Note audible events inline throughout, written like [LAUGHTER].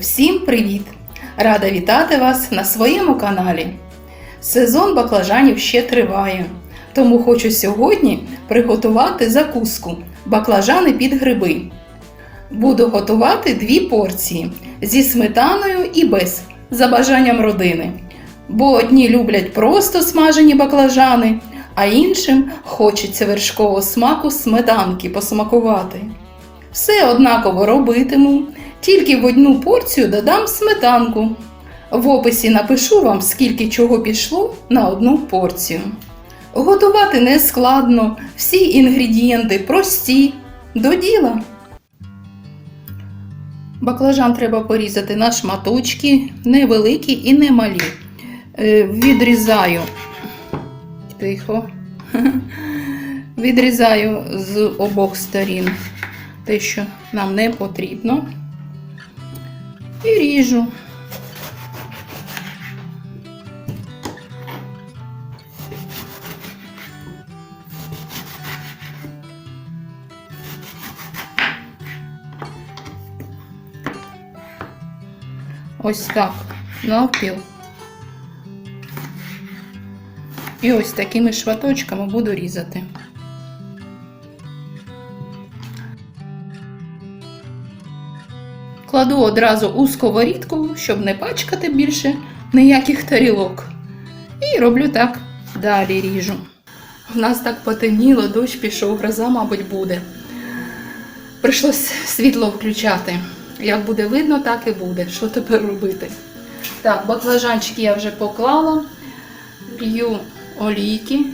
Всім привіт! Рада вітати вас на своєму каналі. Сезон баклажанів ще триває, тому хочу сьогодні приготувати закуску баклажани під гриби. Буду готувати дві порції зі сметаною і без, за бажанням родини. Бо одні люблять просто смажені баклажани, а іншим хочеться вершкового смаку сметанки посмакувати. Все однаково робитиму, тільки в одну порцію додам сметанку. В описі напишу вам, скільки чого пішло на одну порцію. Готувати не складно, всі інгредієнти прості. До діла. Баклажан треба порізати на шматочки, невеликі і не малі. Е, Відрізаю. Тихо. [LAUGHS] Відрізаю з обох сторін те, що нам не потрібно. І ріжу. Ось так, навпіл. І ось такими шматочками буду різати. Кладу одразу у сковорідку, щоб не пачкати більше ніяких тарілок. І роблю так, далі ріжу. У нас так потемніло, дощ пішов, гроза, мабуть, буде. Прийшлось світло включати. Як буде видно, так і буде. Що тепер робити? Так, баклажанчики я вже поклала. Лью олійки.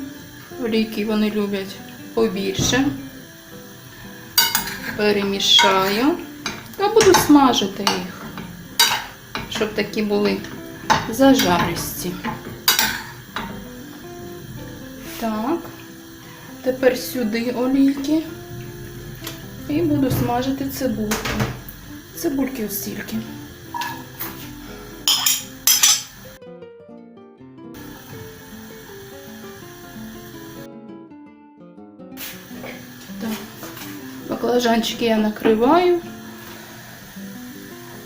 Олійки вони люблять побільше. Перемішаю. Та буду смажити їх, щоб такі були зажаристі. Так, тепер сюди олійки і буду смажити цибульку. Цибульки ось стільки. Так, баклажанчики я накриваю.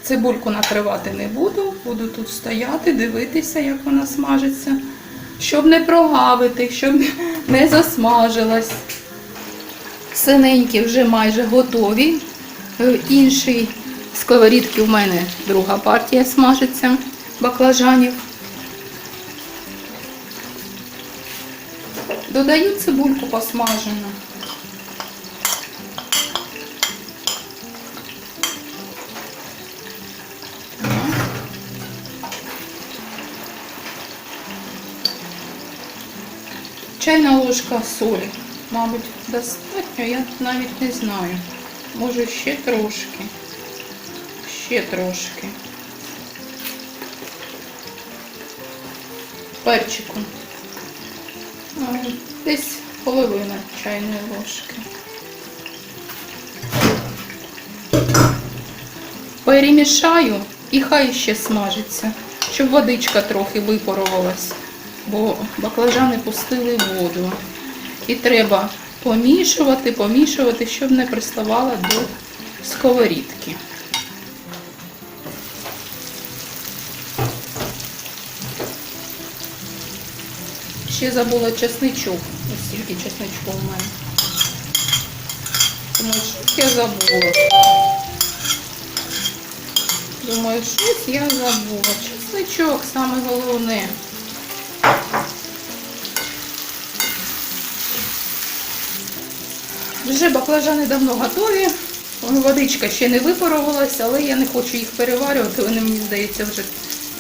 Цибульку накривати не буду, буду тут стояти, дивитися, як вона смажиться, щоб не прогавити, щоб не засмажилась. Синенькі вже майже готові. Е, Інший сковорідки в мене друга партія смажиться баклажанів. Додаю цибульку посмажену. Чайна ложка солі. Мабуть, достатньо, я навіть не знаю. Може ще трошки. Ще трошки. Перчику. Ну, Десь половина чайної ложки. Перемішаю і хай ще смажиться, щоб водичка трохи випарувалась бо баклажани пустили воду. І треба помішувати, помішувати, щоб не приставала до сковорідки. Ще забула чесничок. Ось стільки чесничку у мене. Думаю, що я забула. Думаю, щось я забула. Чесничок саме головне. Вже баклажани давно готові. Водичка ще не випарувалася, але я не хочу їх переварювати. Вони, мені здається, вже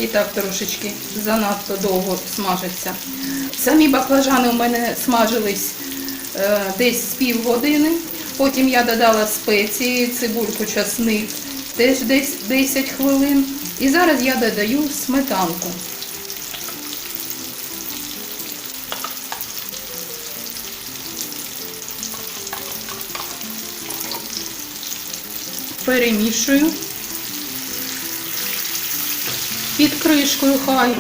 і так трошечки занадто довго смажаться. Самі баклажани у мене смажились е, десь з півгодини. Потім я додала спеції, цибульку, часник, теж десь 10 хвилин. І зараз я додаю сметанку. Перемішую під кришкою хай.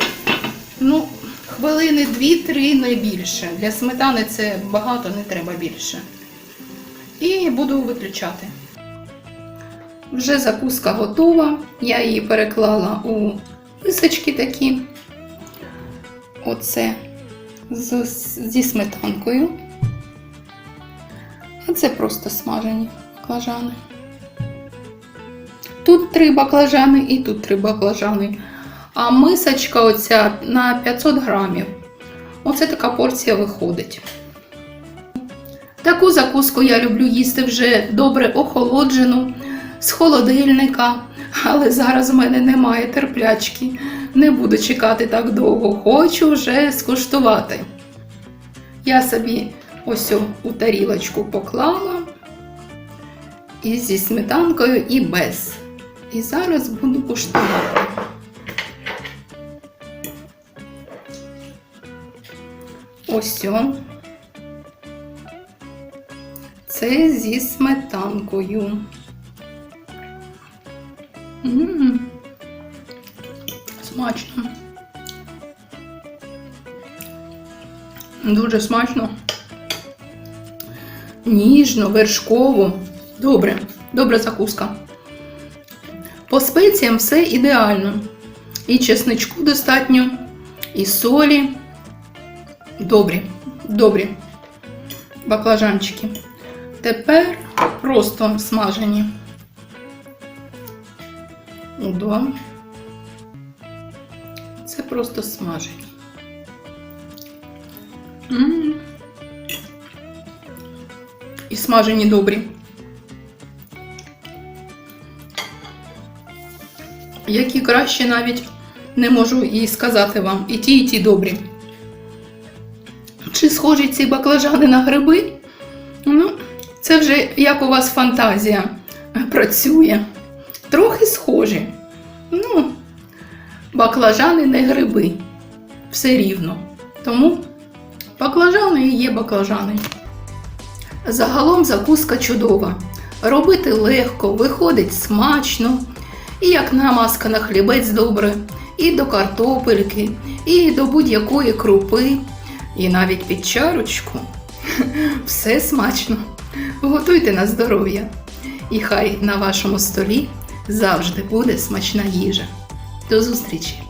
Ну, хвилини 2-3 не більше. Для сметани це багато, не треба більше. І буду виключати. Вже закуска готова. Я її переклала у мисочки такі. Оце з, зі сметанкою. А це просто смажені баклажани. Тут три баклажани і тут три баклажани. А мисочка оця на 500 грамів. Оце така порція виходить. Таку закуску я люблю їсти вже добре охолоджену з холодильника, але зараз в мене немає терплячки. Не буду чекати так довго, хочу вже скуштувати. Я собі ось у тарілочку поклала і зі сметанкою, і без. І зараз буду куштувати. Ось о. Це зі сметанкою. М, Смачно. Дуже смачно. Ніжно, вершково. Добре, добра закуска. По спеціям все ідеально. І чесничку достатньо, і солі. Добрі, добрі баклажанчики. Тепер просто смажені. Удо. Це просто смажені. М. І смажені добрі. Які краще навіть не можу і сказати вам. І ті, і ті добрі. Чи схожі ці баклажани на гриби? Ну, це вже як у вас фантазія працює. Трохи схожі. Ну, баклажани не гриби. Все рівно. Тому баклажани і є баклажани. Загалом закуска чудова. Робити легко, виходить смачно. І як намазка на хлібець добре, і до картопельки, і до будь-якої крупи, і навіть під чарочку. [LAUGHS] Все смачно. Готуйте на здоров'я. І хай на вашому столі завжди буде смачна їжа. До зустрічі!